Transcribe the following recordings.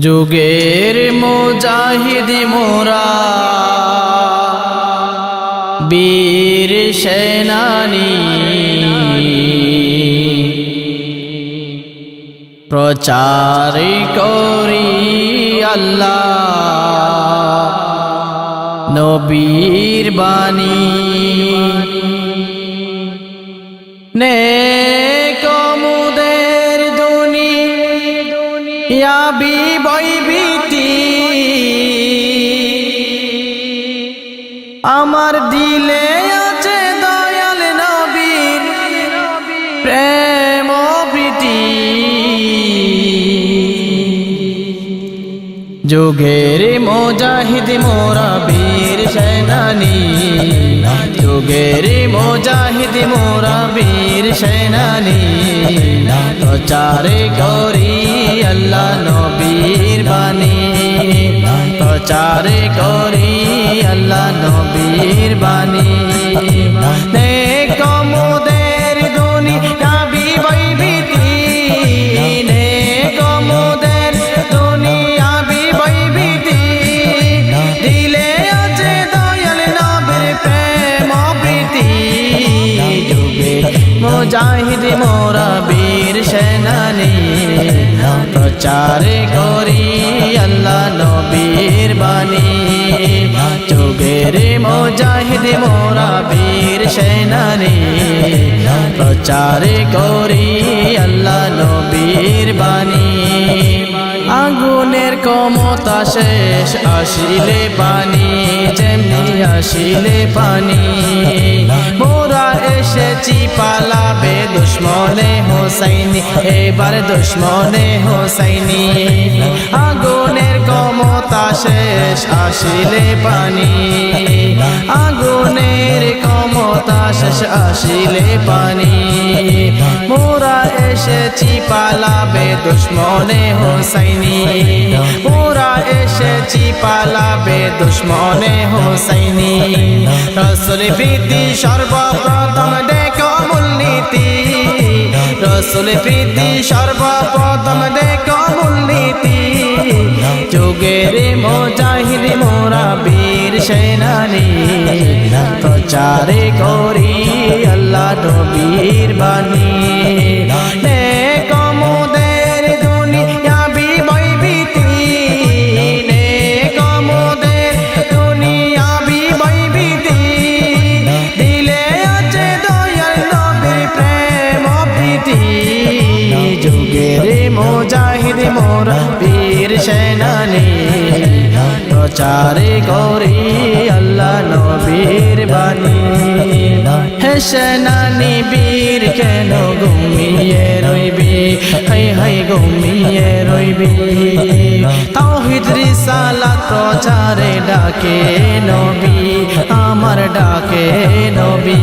যুগের মুজাহিদি মোরা বীর সেনানী। প্রচার করি আল্লাহ নবীর বাণী। নে আমার দিলে আছে দয়াল নবীর প্রেম প্রীতি। যুগের মোজাহিদ মোরা বীর সেনানী, যুগের মোজাহিদ মোরা বীর সেনানী, প্রচারে করি আল্লাহ নবীর বাণী। প্রচারে করি আল্লাহ নবীর বাণী। কমুদের নাবি মুজাহিদ মোরা বীর সেনানী। প্রচার করি আল্লাহ নবীর বাণী। যুগের মুজাহিদ মোরা বীর সেনানী। প্রচার করি আল্লাহ নবীর বাণী। আগুনের কমতা শেষ, আসিলে পানি, যেমনি আসিলে পানি। মোরা এসেছি পালাবে দুশ্মনে হোসাইনি, এবার দুশ্মনে হোসাইনি। আগুনের কমতা শেষ আসিলে পানি। আগুনের কমতা শেষ আসিলে পানি। মোরা এসেছি পালাবে দুশ্মনে হোসাইনি। মোরা এসেছি পালাবে দুশ্মনে হোসাইনি। রসুল প্রীতি সর্বপ্রথম দেখো মূলনীতি। রসুল প্রীতি সর্বপ্রথম মোরা বীর সেনানী প্রচারে করি আল্লাহ নবীর বাণী। প্রচারে করি আল্লাহ নবীর বাণী। হে সেনানী বীর, কেন ঘুমিয়ে রইবি? হাই হাই, ঘুমিয়ে রইবি। তাওহিদ রিসালাত প্রচারে ডাকে নবী, আমার ডাকে নবী।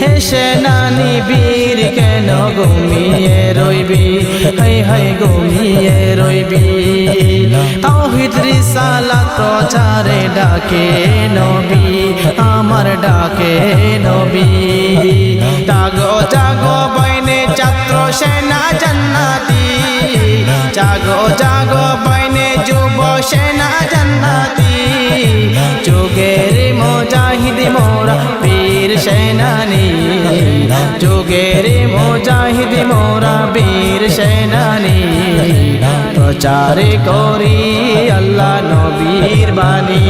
হে সেনানী বীর, কেন ঘুমিয়ে রইবি? হাই হাই, ঘুমিয়ে রইবি। তাওহিদ রিসালাত প্রচারে ডাকে নবী, আমার ডাকে নবী। জাগো জাগো, বাইনে ছাত্র সেনা জান্নাতি। জাগো জাগো, বাইনে যুব সেনা জান্নাতি। যুগের মোজাহিদ মোরা বীর সেনানী। যুগের মোজাহিদ মোরা বীর সেনানী। প্রচারে করি আল্লাহ নবীর বাণী।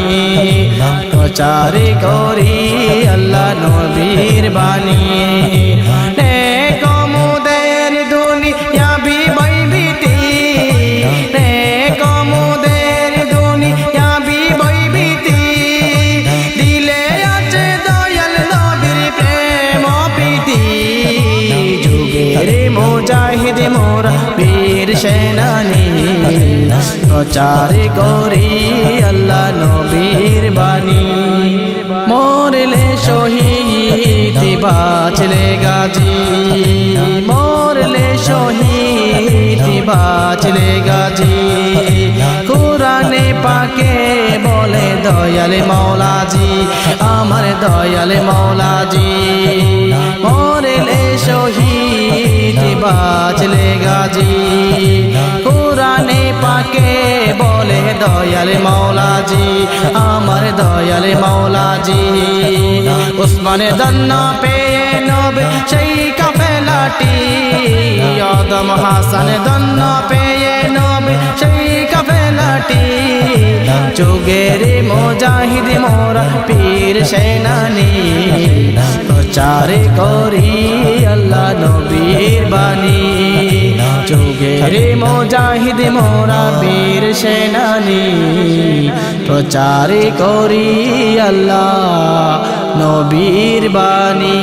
প্রচারে করি আল্লাহ নবীর বাণী। মোজাহিদ মোরা বীর সেনানী প্রচার করি আল্লাহ নবীর বাণী। মরলে শহীদ বাঁচলে গাজী। মরলে শহীদ বাঁচলে গাজী। কোরআনে পাকে বলে দয়াল মৌলাজি আমার দয়াল মৌলাজি মরলে শহীদ বাঁচলে গাজী। দয়াল মৌলাজি আমার দয়াল মৌলাজি উসমানে দন্ন পেয়ে নবে সেই কাফেলাটি, আদম হাসান দন্ন পেয়ে নবে সেই কাফেলাটি। যুগের মোজাহিদ মোরা পীর সেনানি, প্রচার করি যুগের মোজাহিদ মোরা বীর সেনানি প্রচার করি আল্লাহ নবীর বাণী।